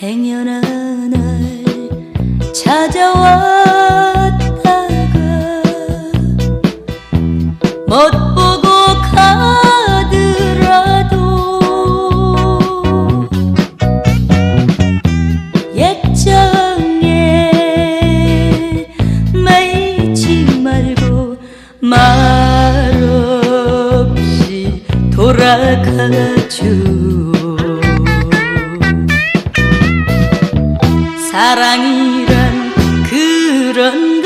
행여나 날 찾아왔다가 못 보고 가더라도 예정에 매이지 말고 말없이 돌아가죠 사랑이란 그런